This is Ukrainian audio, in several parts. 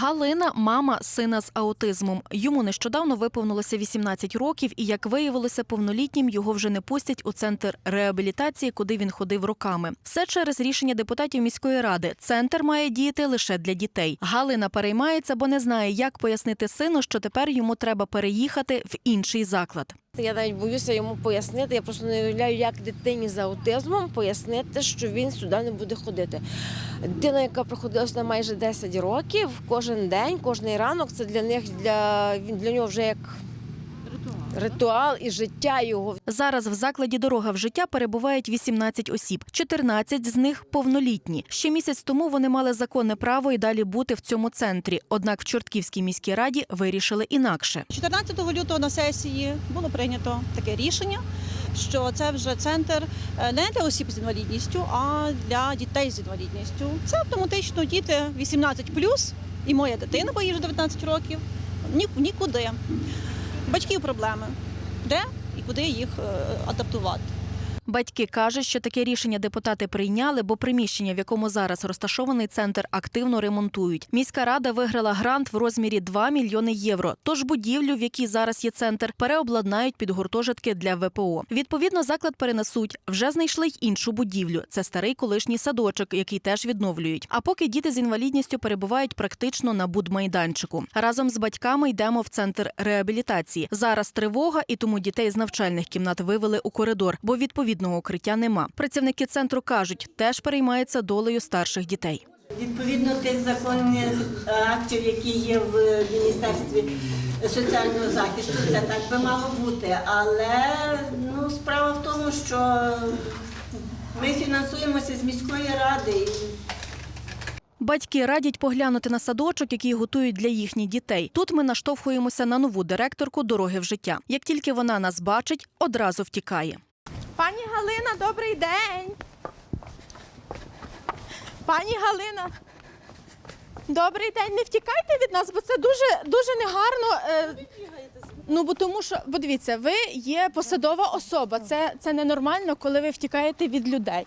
Галина мама сина з аутизмом. Йому нещодавно виповнилося 18 років, і як виявилося, повнолітнім його вже не пустять у центр реабілітації, куди він ходив роками. Все через рішення депутатів міської ради. Центр має діяти лише для дітей. Галина переймається, бо не знає, як пояснити сину, що тепер йому треба переїхати в інший заклад. Я навіть боюся йому пояснити. Я просто не уявляю, як дитині з аутизмом пояснити, що він сюди не буде ходити. Дитина, яка проходилася на майже 10 років, кожен день, кожний ранок, це для них для для нього вже як ритуал і життя його. Зараз в закладі дорога в життя перебувають 18 осіб. 14 з них повнолітні. Ще місяць тому вони мали законне право і далі бути в цому центрі. Однак в Чортківській міській раді вирішили інакше. 14 лютого на сесії було прийнято таке рішення, що це вже центр е, не для осіб з інвалідністю, а для дітей з інвалідністю. Це автоматично діти 18 і моя дитина, бо їй вже 19 років. Нікуди. Батьків проблеми. Де і куди їх е, адаптувати? Батьки кажуть, що таке рішення депутати прийняли, бо приміщення, в якому зараз розташований центр, активно ремонтують. Міська рада виграла грант в розмірі 2 мільйони євро. Тож будівлю, в якій зараз є центр, переобладнають під гуртожитки для ВПО. Відповідно, заклад перенесуть. Вже знайшли й іншу будівлю. Це старий колишній садочок, який теж відновлюють. А поки діти з інвалідністю перебувають практично на будмайданчику. Разом з батьками йдемо в центр реабілітації. Зараз тривога, і тому дітей з навчальних кімнат вивели у коридор, бо відповідного укриття нема. Працівники центру кажуть, теж переймаються долею старших дітей. Відповідно тих законних е, актів, які є в Міністерстві соціального захисту, це так би мало бути. Але ну, справа в тому, що ми фінансуємося з міської ради. Батьки радять поглянути на садочок, який готують для їхніх дітей. Тут ми наштовхуємося на нову директорку дороги в життя. Як тільки вона нас бачить, одразу втікає. Пані Галина, добрий день. Пані Галина. Добрий день. Не втікайте від нас, бо це дуже дуже негарно. е, Ну, бо тому що, бо дивіться, ви є посадова особа. Це, це ненормально, коли ви втікаєте від людей.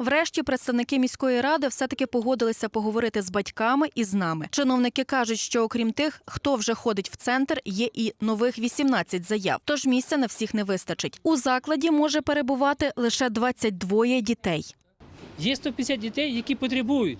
Врешті представники міської ради все-таки погодилися поговорити з батьками і з нами. Чиновники кажуть, що окрім тих, хто вже ходить в центр, є і нових 18 заяв. Тож місця на всіх не вистачить. У закладі може перебувати лише 22 дітей. Є 150 дітей, які потребують.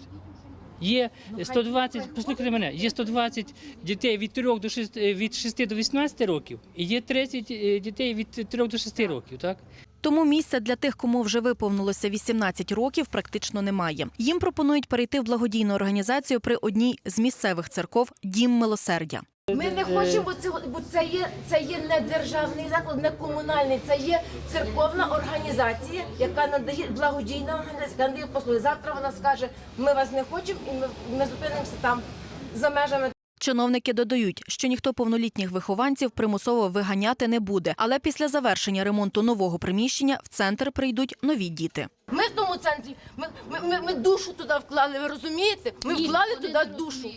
Є 120, послухайте мене, є 120 дітей від 3 до 6, від 6 до 18 років, і є 30 е, дітей від 3 до 6 років. Так? Тому місця для тих, кому вже виповнилося 18 років, практично немає. Їм пропонують перейти в благодійну організацію при одній з місцевих церков Дім милосердя. Ми не хочемо цього, бо це є це є не державний заклад, не комунальний, це є церковна організація, яка надає благодійна організація, яка надає послуги. Завтра вона скаже, ми вас не хочемо, і ми, ми зупинимося там за межами. Чиновники додають, що ніхто повнолітніх вихованців примусово виганяти не буде. Але після завершення ремонту нового приміщення в центр прийдуть нові діти. Ми в тому центрі, ми, ми, ми, ми душу туди вклали. Ви розумієте? Ми Ні, вклали туди душу.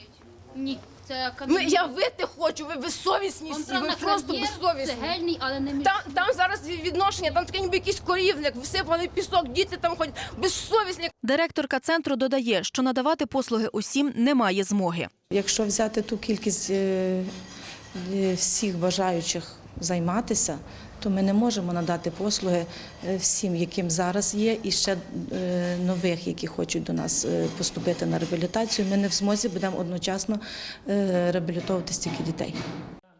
Ні, це Ми, академія. я вити хочу, ви безсовісні всі, ви Контрольна просто кар'єра, безсовісні. Цегельний, але не між. Там, там зараз відношення, там таке ніби якийсь корівник, всипаний пісок, діти там ходять, безсовісні. Директорка центру додає, що надавати послуги усім немає змоги. Якщо взяти ту кількість е, е, всіх бажаючих займатися, то ми не можемо надати послуги е, всім, яким зараз є, і ще е, нових, які хочуть до нас е, поступити на реабілітацію. Ми не в змозі будемо одночасно реабілітовувати стільки дітей.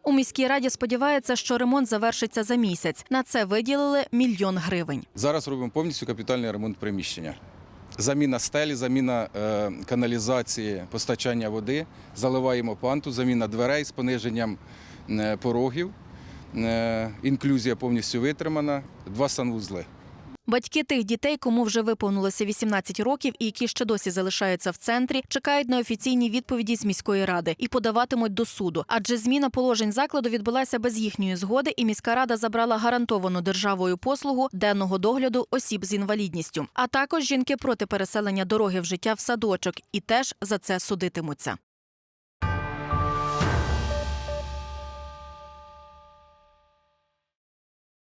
У міській раді сподіваються, що ремонт завершиться за місяць. На це виділили мільйон гривень. Зараз робимо повністю капітальний ремонт приміщення. Заміна стелі, заміна е, каналізації, постачання води, заливаємо панту, заміна дверей з пониженням е, порогів, інклюзія повністю витримана, два санвузли. Батьки тих дітей, кому вже виповнилося 18 років і які ще досі залишаються в центрі, чекають на офіційні відповіді з міської ради і подаватимуть до суду. Адже зміна положень закладу відбулася без їхньої згоди, і міська рада забрала гарантовану державою послугу денного догляду осіб з інвалідністю. А також жінки проти переселення дороги в життя в садочок і теж за це судитимуться.